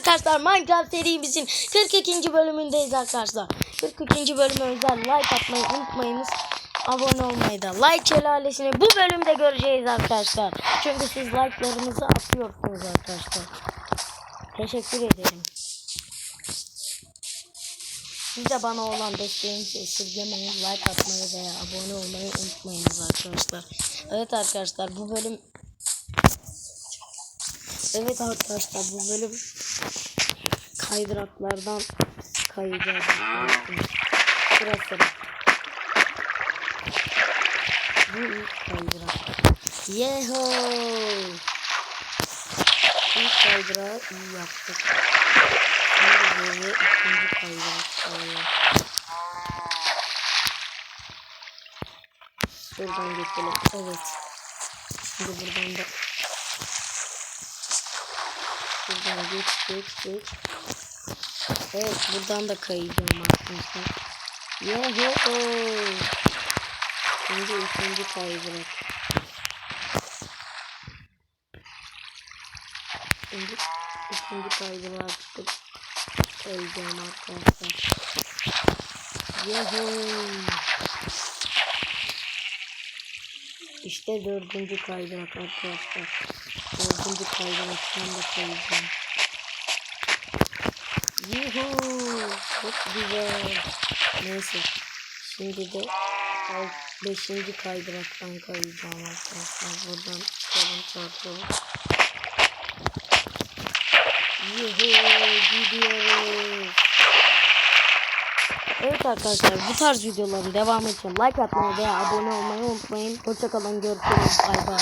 arkadaşlar Minecraft serimizin 42. bölümündeyiz arkadaşlar. 42. bölüme özel like atmayı unutmayınız. Abone olmayı da like şelalesini bu bölümde göreceğiz arkadaşlar. Çünkü siz like'larınızı atıyorsunuz arkadaşlar. Teşekkür ederim. Siz de bana olan desteğinizi esirgemeyin. Like atmayı veya abone olmayı unutmayınız arkadaşlar. Evet arkadaşlar bu bölüm Evet arkadaşlar bu bölüm kaydıraklardan kayacağız. Sıra. Bu ilk kaydırak. Yeho! İlk kaydırağı iyi yaptık. Şimdi böyle ikinci kaydırak kalıyor. Şuradan geçelim. Evet. Şimdi buradan da Buradan geç geç geç. Evet buradan da kayacağım arkadaşlar. Yoho. Şimdi ikinci kaydırak. Şimdi ikinci kaydırağı tutup kayacağım arkadaşlar. Yoho. İşte dördüncü kaydırak arkadaşlar. Dördüncü kaydıraktan da kayacağım. Yuhuu. Çok güzel. Neyse. Şimdi de alt, beşinci kaydıraktan kayacağım arkadaşlar. Buradan çıkalım çarpalım. Yuhuu. Gidiyoruz. Evet arkadaşlar bu tarz videoların devamı için like atmayı veya abone olmayı unutmayın. Hoşçakalın görüşürüz. Bay bay.